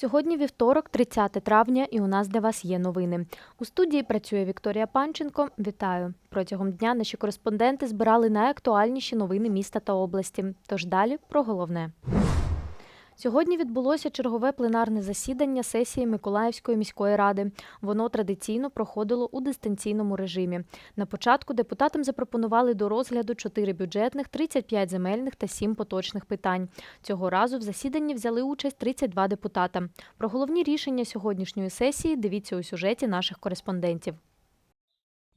Сьогодні вівторок, 30 травня, і у нас для вас є новини. У студії працює Вікторія Панченко. Вітаю! Протягом дня наші кореспонденти збирали найактуальніші новини міста та області. Тож далі про головне. Сьогодні відбулося чергове пленарне засідання сесії Миколаївської міської ради. Воно традиційно проходило у дистанційному режимі. На початку депутатам запропонували до розгляду 4 бюджетних, 35 земельних та 7 поточних питань. Цього разу в засіданні взяли участь 32 депутата. Про головні рішення сьогоднішньої сесії дивіться у сюжеті наших кореспондентів.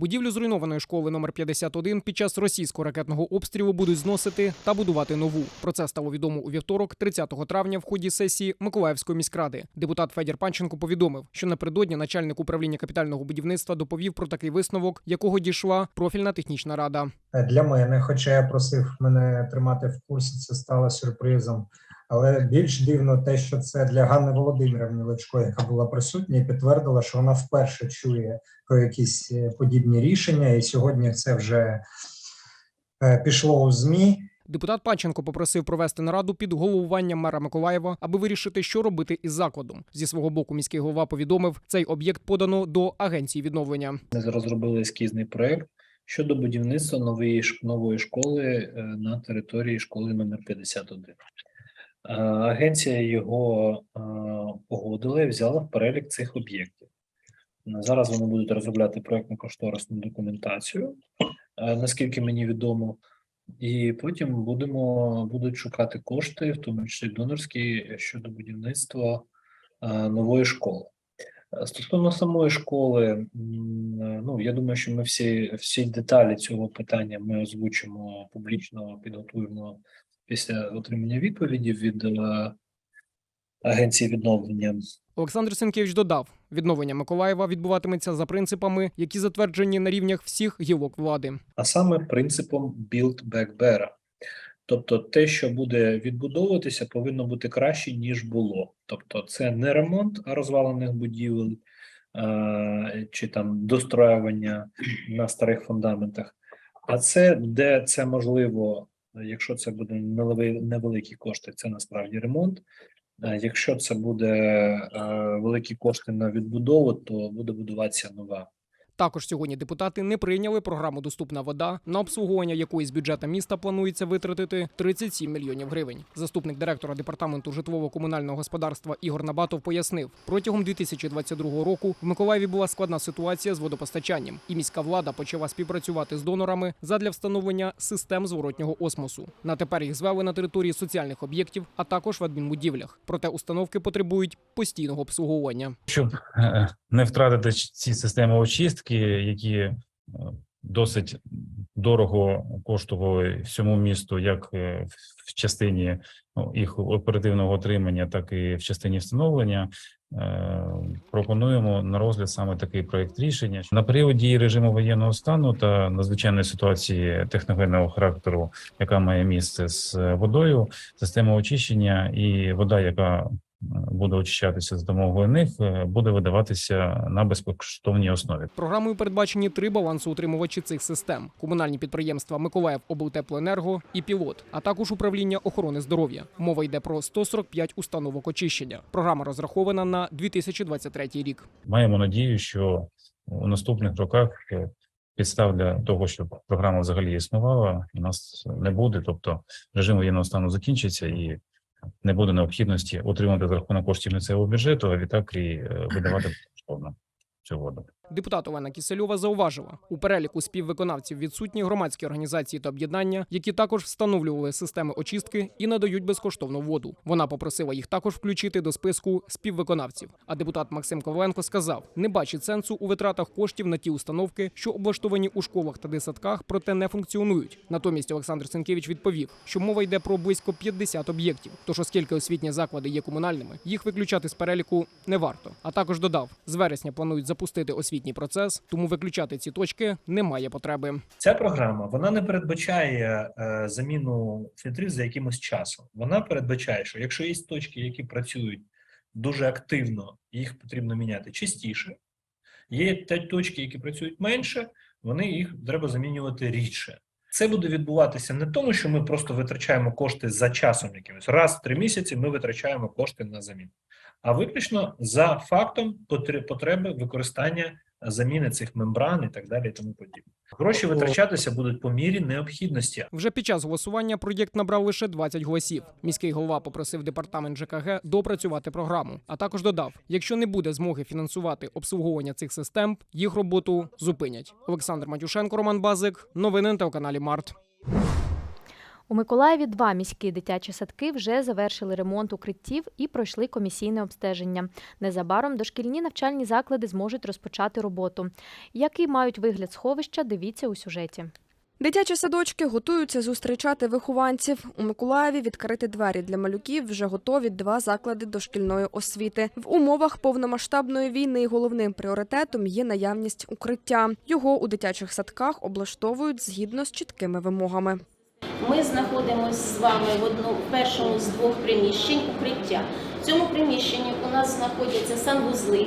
Будівлю зруйнованої школи номер 51 під час російського ракетного обстрілу будуть зносити та будувати нову. Про це стало відомо у вівторок, 30 травня, в ході сесії Миколаївської міськради. Депутат Федір Панченко повідомив, що напередодні начальник управління капітального будівництва доповів про такий висновок, якого дійшла профільна технічна рада. для мене, хоча я просив мене тримати в курсі, це стало сюрпризом. Але більш дивно те, що це для Ганни Володимирівни Личко, яка була присутня і підтвердила, що вона вперше чує про якісь е, подібні рішення, і сьогодні це вже е, пішло у змі. Депутат Панченко попросив провести нараду під головуванням мера Миколаєва, аби вирішити, що робити із закладом. Зі свого боку, міський голова повідомив, цей об'єкт подано до агенції відновлення. Ми розробили ескізний проект щодо будівництва нової нової школи е, на території школи номер 51. Е, Агенція його е, погодила і взяла в перелік цих об'єктів. Зараз вони будуть розробляти проектно-кошторисну документацію, е, наскільки мені відомо, і потім будемо будуть шукати кошти, в тому числі донорські, щодо будівництва е, нової школи. Е, Стосовно самої школи, е, ну я думаю, що ми всі, всі деталі цього питання ми озвучимо публічно, підготуємо після отримання відповіді від е, агенції відновлення. Олександр Сенкевич додав, відновлення Миколаєва відбуватиметься за принципами, які затверджені на рівнях всіх гілок влади. а саме принципом build back better. Тобто те, що буде відбудовуватися, повинно бути краще, ніж було. Тобто, це не ремонт розвалених будівель е, чи там достроювання на старих фундаментах, а це де це можливо, якщо це буде невели- невеликі кошти, це насправді ремонт. Е, Якщо це буде е, великі кошти на відбудову, то буде будуватися нова. Також сьогодні депутати не прийняли програму Доступна вода, на обслуговування якої з бюджету міста планується витратити 37 мільйонів гривень. Заступник директора департаменту житлово-комунального господарства Ігор Набатов пояснив, протягом 2022 року в Миколаєві була складна ситуація з водопостачанням, і міська влада почала співпрацювати з донорами задля встановлення систем зворотнього осмосу. На тепер їх звели на території соціальних об'єктів, а також в адмінбудівлях. Проте установки потребують постійного обслуговування. щоб е, не втратити ці системи очистки, які е, досить дорого коштували всьому місту, як е, в- в частині ну, їх оперативного отримання, так і в частині встановлення. е, Пропонуємо на розгляд саме такий проект рішення на період дії режиму воєнного стану та надзвичайної ситуації техногенного характеру, яка має місце з водою, система очищення і вода, яка буде очищатися за допомогою них, е, буде видаватися на безкоштовній основі. Програмою передбачені три балансоутримувачі цих систем: комунальні підприємства Миколаїв облтеплоенерго і пілот, а також управління охорони здоров'я. Мова йде про 145 установок очищення. Програма розрахована на 2023 рік. Маємо надію, що у наступних роках е, підстав для того, щоб програма взагалі існувала, у нас не буде. Тобто режим воєнного стану закінчиться і не буде необхідності отримати за рахунок коштів місцевого бюджету, а відтак і е, видавати безкоштовно цю воду. Депутат Олена Кісельова зауважила, у переліку співвиконавців відсутні громадські організації та об'єднання, які також встановлювали системи очистки і надають безкоштовну воду. Вона попросила їх також включити до списку співвиконавців. А депутат Максим Коваленко сказав, не бачить сенсу у витратах коштів на ті установки, що облаштовані у школах та дитсадках, проте не функціонують. Натомість Олександр Сенкевич відповів, що мова йде про близько 50 об'єктів. Тож, оскільки освітні заклади є комунальними, їх виключати з переліку не варто. А також додав, з вересня планують запустити освітній процес, тому виключати ці точки немає потреби. Ця програма вона не передбачає е, заміну фільтрів за якимось часом. Вона передбачає, що якщо є точки, які працюють дуже активно, їх потрібно міняти частіше. Є те точки, які працюють менше, вони їх треба замінювати рідше. Це буде відбуватися не тому, що ми просто витрачаємо кошти за часом якимось. Раз в три місяці ми витрачаємо кошти на заміну. а виключно за фактом потреби використання заміни цих мембран і так далі, і тому подібне. Гроші витрачатися будуть по мірі необхідності. Вже під час голосування проєкт набрав лише 20 голосів. Міський голова попросив департамент ЖКГ допрацювати програму, а також додав: якщо не буде змоги фінансувати обслуговування цих систем, їх роботу зупинять. Олександр Матюшенко, Роман Базик. Новини на телеканалі Март. У Миколаєві два міські дитячі садки вже завершили ремонт укриттів і пройшли комісійне обстеження. Незабаром дошкільні навчальні заклади зможуть розпочати роботу. Який мають вигляд сховища, дивіться у сюжеті. Дитячі садочки готуються зустрічати вихованців. У Миколаєві відкрити двері для малюків вже готові два заклади дошкільної освіти. В умовах повномасштабної війни головним пріоритетом є наявність укриття. Його у дитячих садках облаштовують згідно з чіткими вимогами. Ми знаходимося з вами в одному першому з двох приміщень укриття. В цьому приміщенні у нас знаходяться санвузли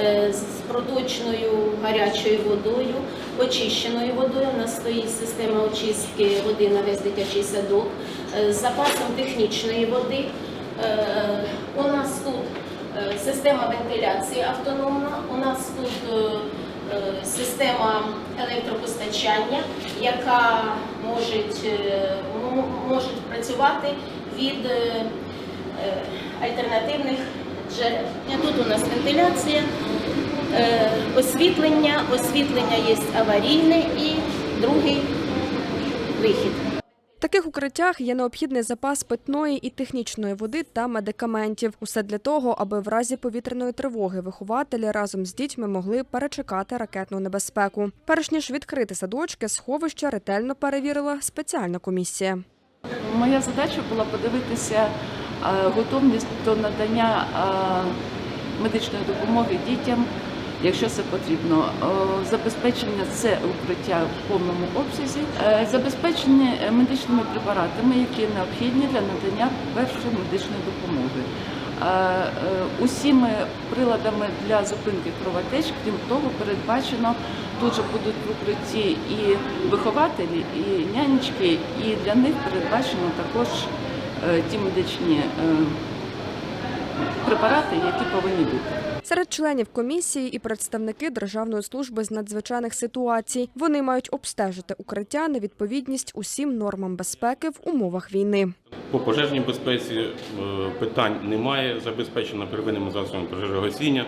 е, з проточною гарячою водою, очищеною водою. У нас стоїть система очистки води на весь дитячий садок е, з запасом технічної води. Е, У нас тут система вентиляції автономна. У нас тут система електропостачання, яка може, можуть працювати від е, е, альтернативних джерел. Тут у нас вентиляція, е, освітлення, освітлення є аварійне і другий вихід. Таких укриттях є необхідний запас питної і технічної води та медикаментів. Усе для того, аби в разі повітряної тривоги вихователі разом з дітьми могли перечекати ракетну небезпеку. Перш ніж відкрити садочки, сховища ретельно перевірила спеціальна комісія. Моя задача була подивитися е, готовність до надання е, медичної допомоги дітям, якщо це потрібно. Забезпечення це укриття в повному обсязі, Е, забезпечення е, медичними препаратами, які необхідні для надання першої медичної допомоги. Е, е, Усіми приладами для зупинки кровотеч, крім того, передбачено тут же будуть в укритті і вихователі, і нянечки, і для них передбачено також ті медичні препарати, які повинні бути. Серед членів комісії і представники Державної служби з надзвичайних ситуацій. Вони мають обстежити укриття на відповідність усім нормам безпеки в умовах війни. По пожежній безпеці е, питань немає. Забезпечено первинними засобами пожежогасіння.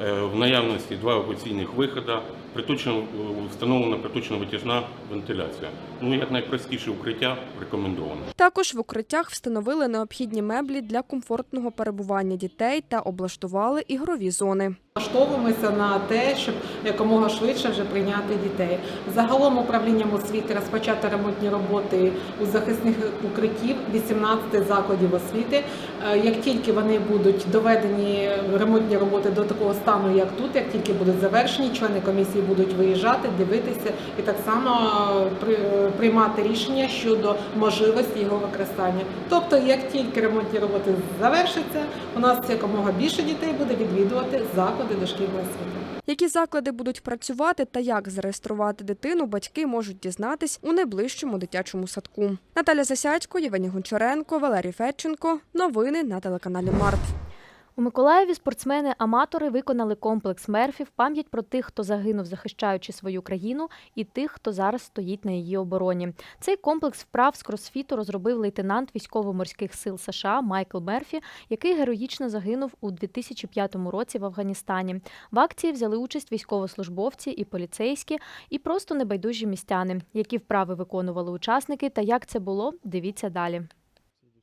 Е, В наявності два евакуаційних виходи. Приточно е, встановлена приточно-витяжна вентиляція. Ну як найпростіше укриття рекомендовано. Також в укриттях встановили необхідні меблі для комфортного перебування дітей та облаштували ігрові зони. Влаштовуємося на те, щоб якомога швидше вже прийняти дітей. Загалом управлінням освіти розпочати ремонтні роботи у захисних укриттів 18 закладів освіти. Е, Як тільки вони будуть доведені ремонтні роботи до такого стану, як тут, як тільки будуть завершені, члени комісії будуть виїжджати, дивитися і так само е, при- приймати рішення щодо можливості його використання. Тобто, як тільки ремонтні роботи завершаться, у нас якомога більше дітей буде відвідувати заклади дошкільної освіти. Які заклади будуть працювати та як зареєструвати дитину, батьки можуть дізнатись у найближчому дитячому садку. Наталя Засядько, Євгеній Гончаренко, Валерій Федченко. Новини на телеканалі Март. У Миколаєві спортсмени-аматори виконали комплекс Мерфі в пам'ять про тих, хто загинув, захищаючи свою країну, і тих, хто зараз стоїть на її обороні. Цей комплекс вправ з кросфіту розробив лейтенант військово-морських сил США Майкл Мерфі, який героїчно загинув у 2005 році в Афганістані. В акції взяли участь військовослужбовці і поліцейські, і просто небайдужі містяни, які вправи виконували учасники. Та як це було, дивіться далі.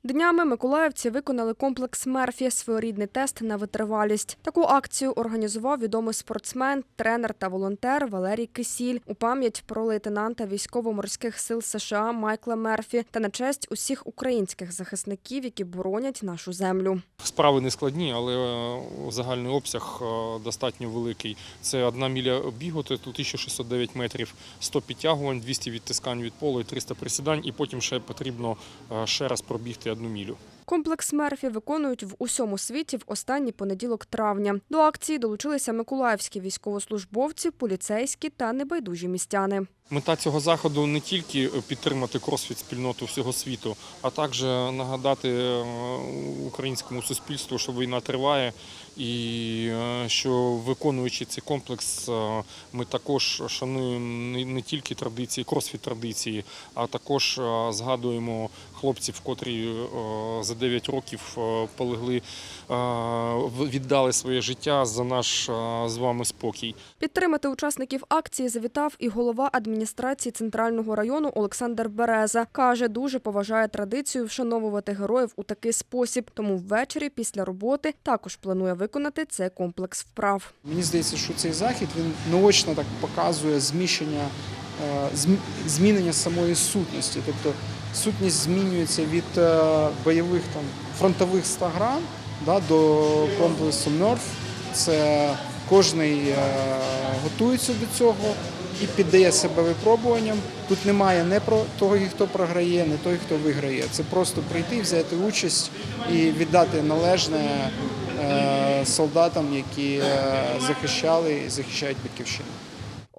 Днями миколаївці виконали комплекс Мерфі своєрідний тест на витривалість. Таку акцію організував відомий спортсмен, тренер та волонтер Валерій Кисіль у пам'ять про лейтенанта військово-морських сил США Майкла Мерфі та на честь усіх українських захисників, які боронять нашу землю. Справи не складні, але е, загальний обсяг е, достатньо великий. Це одна міля бігу, це тут 1609 метрів, 100 підтягувань, 200 відтискань від полу і 300 присідань, і потім ще потрібно е, ще раз пробігти одну мілю. Комплекс Мерфі виконують в усьому світі в останній понеділок травня. До акції долучилися миколаївські військовослужбовці, поліцейські та небайдужі містяни. Мета цього заходу не тільки підтримати кросфіт спільноту всього світу, а також нагадати е, українському суспільству, що війна триває, і е, що виконуючи цей комплекс, е, ми також шануємо не- тільки традиції, кросфіт традиції, а також згадуємо хлопців, котрі за 9 років е, полегли, е, віддали своє життя за наш е, з вами спокій. Підтримати учасників акції завітав і голова адміністрації центрального району Олександр Береза. Каже, дуже поважає традицію вшановувати героїв у такий спосіб. Тому ввечері після роботи також планує виконати цей комплекс вправ. Мені здається, що цей захід він наочно так показує зміщення, зм- змінення самої сутності. Тобто сутність змінюється від е, бойових там фронтових 100 грам да, до комплексу МЕРФ. Це кожний е, готується до цього і піддає себе випробуванням. Тут немає не про того, хто програє, не той, хто виграє. Це просто прийти, взяти участь і віддати належне е, солдатам, які е, захищали і захищають батьківщину.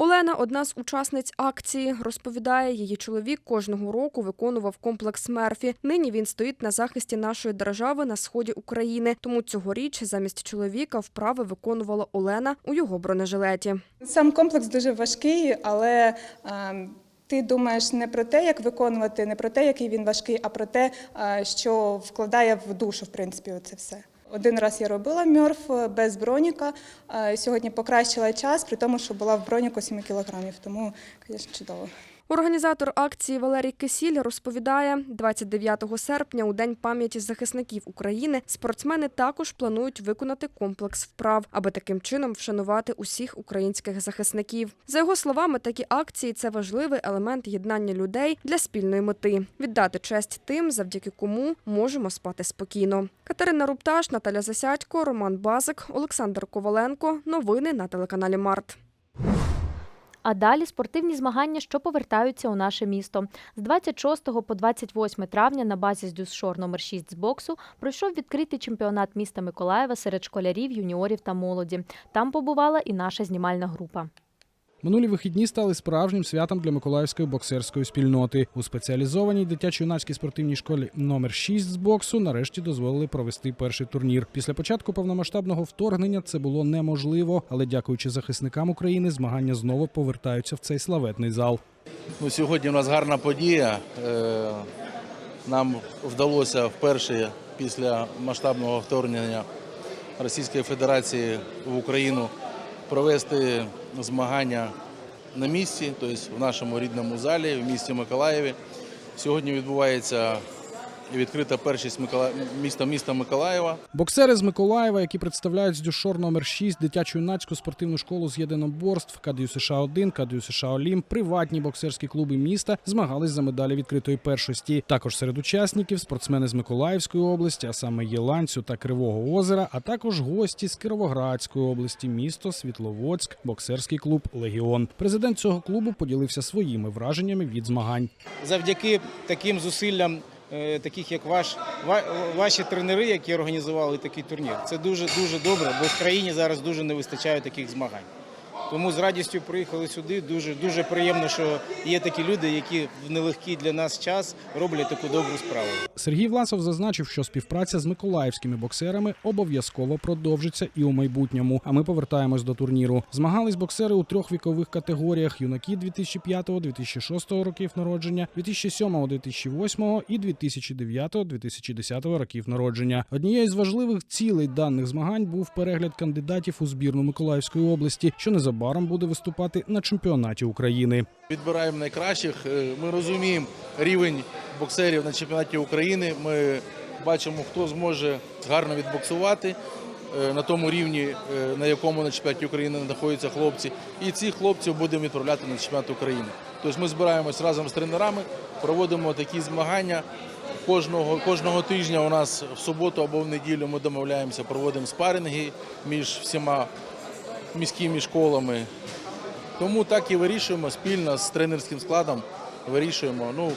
Олена, одна з учасниць акції, розповідає, її чоловік кожного року виконував комплекс Мерфі. Нині він стоїть на захисті нашої держави на сході України. Тому цьогоріч замість чоловіка вправи виконувала Олена у його бронежилеті. Сам комплекс дуже важкий, але е, ти думаєш не про те, як виконувати, не про те, який він важкий, а про те, е, що вкладає в душу, в принципі, це все. Один раз я робила мьорф без броніка. е, Сьогодні покращила час, при тому, що була в броніку 7 кілограмів. Тому, звісно, чудово. Організатор акції Валерій Кисіль розповідає, 29 серпня, у День пам'яті захисників України, спортсмени також планують виконати комплекс вправ, аби таким чином вшанувати усіх українських захисників. За його словами, такі акції це важливий елемент єднання людей для спільної мети віддати честь тим, завдяки кому можемо спати спокійно. Катерина Рупташ, Наталя Засядько, Роман Базик, Олександр Коваленко. Новини на телеканалі Март. А далі спортивні змагання, що повертаються у наше місто. З 26 по 28 травня на базі Дюсшор номер 6 з боксу пройшов відкритий чемпіонат міста Миколаєва серед школярів, юніорів та молоді. Там побувала і наша знімальна група. Минулі вихідні стали справжнім святом для миколаївської боксерської спільноти. У спеціалізованій дитячо-юнацькій спортивній школі номер 6 з боксу нарешті дозволили провести перший турнір. Після початку повномасштабного вторгнення це було неможливо, але дякуючи захисникам України, змагання знову повертаються в цей славетний зал. Ну, сьогодні у нас гарна подія. Е, Нам вдалося вперше після масштабного вторгнення Російської Федерації в Україну провести змагання на місці, тобто в нашому рідному залі, в місті Миколаєві. Сьогодні відбувається відкрита першість Микола- міста міста Миколаєва. Боксери з Миколаєва, які представляють Здюшор номер 6 дитячо-юнацьку спортивну школу з єдиноборств КДЮ США 1 КДЮ США Олімп, приватні боксерські клуби міста змагались за медалі відкритої першості. Також серед учасників спортсмени з Миколаївської області, а саме Єланцю та Кривого Озера, а також гості з Кіровоградської області, місто Світловодськ, боксерський клуб Легіон. Президент цього клубу поділився своїми враженнями від змагань. завдяки таким зусиллям, таких як ваш, ва- ваші тренери, які організували такий турнір. Це дуже дуже добре, бо в країні зараз дуже не вистачає таких змагань. Тому з радістю приїхали сюди. Дуже дуже приємно, що є такі люди, які в нелегкий для нас час роблять таку добру справу. Сергій Власов зазначив, що співпраця з миколаївськими боксерами обов'язково продовжиться і у майбутньому. А ми повертаємось до турніру. Змагались боксери у трьох вікових категоріях: юнаки 2005-2006 років народження, 2007-2008 і 2009-2010 років народження. Однією з важливих цілей даних змагань був перегляд кандидатів у збірну Миколаївської області, що незабаром буде виступати на чемпіонаті України. Відбираємо найкращих. Е, Ми розуміємо рівень боксерів на чемпіонаті України. Ми бачимо, хто зможе гарно відбоксувати е, на тому рівні, е, на якому на чемпіонаті України знаходяться хлопці. І цих хлопців будемо відправляти на чемпіонат України. Тобто ми збираємось разом з тренерами, проводимо такі змагання. Кожного, кожного тижня у нас в суботу або в неділю ми домовляємося, проводимо спаринги між всіма міськими школами. Тому так і вирішуємо спільно з тренерським складом вирішуємо. Ну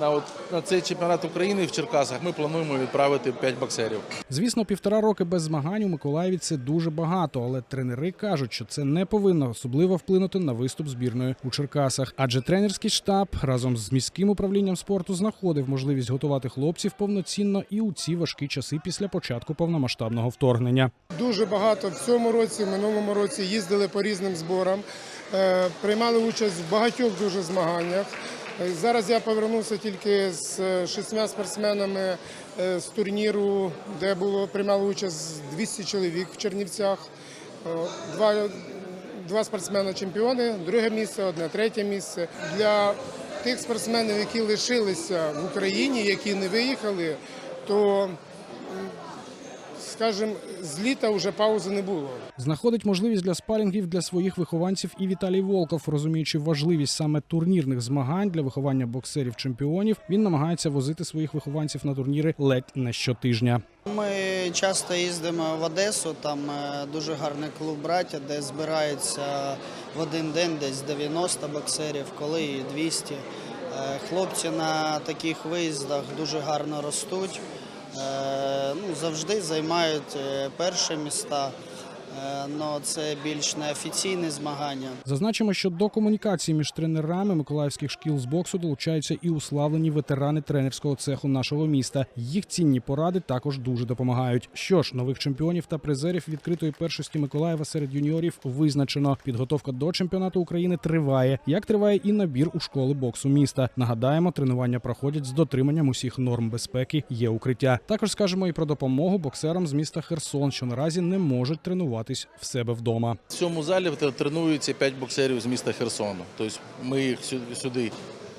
на от на цей чемпіонат України в Черкасах ми плануємо відправити 5 боксерів. Звісно, півтора роки без змагань у Миколаєві це дуже багато, але тренери кажуть, що це не повинно особливо вплинути на виступ збірної у Черкасах. Адже тренерський штаб разом з міським управлінням спорту знаходив можливість готувати хлопців повноцінно і у ці важкі часи після початку повномасштабного вторгнення. Дуже багато в цьому році, в минулому році їздили по різним зборам, е, приймали участь в багатьох дуже змаганнях. Е, Зараз я повернувся тільки з е, шістьма спортсменами е, з турніру, де було приймало участь 200 чоловік в Чернівцях. Два, два спортсмени чемпіони, друге місце, одне третє місце. Для тих спортсменів, які лишилися в Україні, які не виїхали, то скажімо, з літа вже паузи не було. Знаходить можливість для спарінгів для своїх вихованців і Віталій Волков, розуміючи важливість саме турнірних змагань для виховання боксерів-чемпіонів. Він намагається возити своїх вихованців на турніри ледь не щотижня. Ми часто їздимо в Одесу, там е, дуже гарний клуб браття, де збирається в один день десь 90 боксерів, коли і 200. Е, Хлопці на таких виїздах дуже гарно ростуть, ну, завжди займають е, перші міста, але це більш неофіційні змагання. Зазначимо, що до комунікації між тренерами миколаївських шкіл з боксу долучаються і уславлені ветерани тренерського цеху нашого міста. Їх цінні поради також дуже допомагають. Що ж, нових чемпіонів та призерів відкритої першості Миколаєва серед юніорів визначено. Підготовка до чемпіонату України триває, як триває і набір у школи боксу міста. Нагадаємо, тренування проходять з дотриманням усіх норм безпеки. Є укриття. Також скажемо і про допомогу боксерам з міста Херсон, що наразі не можуть тренуватись в себе вдома. В цьому залі тренуються 5 боксерів з міста Херсону. Тобто ми їх сю- сюди.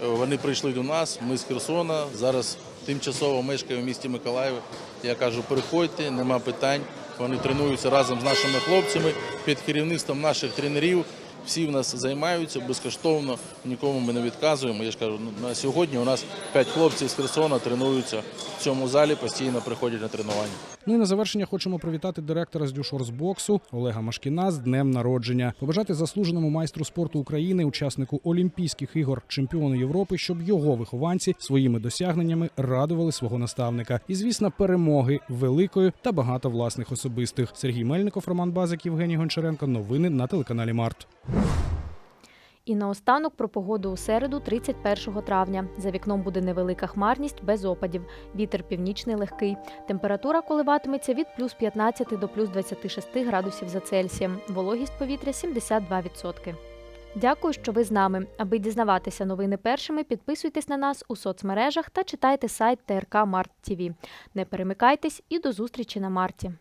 е, Вони прийшли до нас. Ми з Херсона. Зараз тимчасово мешкаю в місті Миколаїв. Я кажу, приходьте, нема питань. Вони тренуються разом з нашими хлопцями під керівництвом наших тренерів. Всі в нас займаються безкоштовно, нікому ми не відказуємо. Я ж кажу, ну, на сьогодні у нас 5 хлопців з Херсона тренуються в цьому залі, постійно приходять на тренування. Ну і на завершення хочемо привітати директора з Дюшорсбоксу Олега Машкіна з днем народження, побажати заслуженому майстру спорту України, учаснику Олімпійських ігор, чемпіону Європи, щоб його вихованці своїми досягненнями радували свого наставника. І звісно, перемоги великої та багато власних особистих. Сергій Мельников, Роман Базик, Євгеній Гончаренко. Новини на телеканалі Март. І наостанок про погоду у середу, 31 травня. За вікном буде невелика хмарність без опадів. Вітер північний легкий. Температура коливатиметься від плюс 15 до плюс 26 градусів за Цельсієм. Вологість повітря 72%. Дякую, що ви з нами. Аби дізнаватися новини першими, підписуйтесь на нас у соцмережах та читайте сайт ТРК Март ТІВІ. Не перемикайтесь і до зустрічі на марті.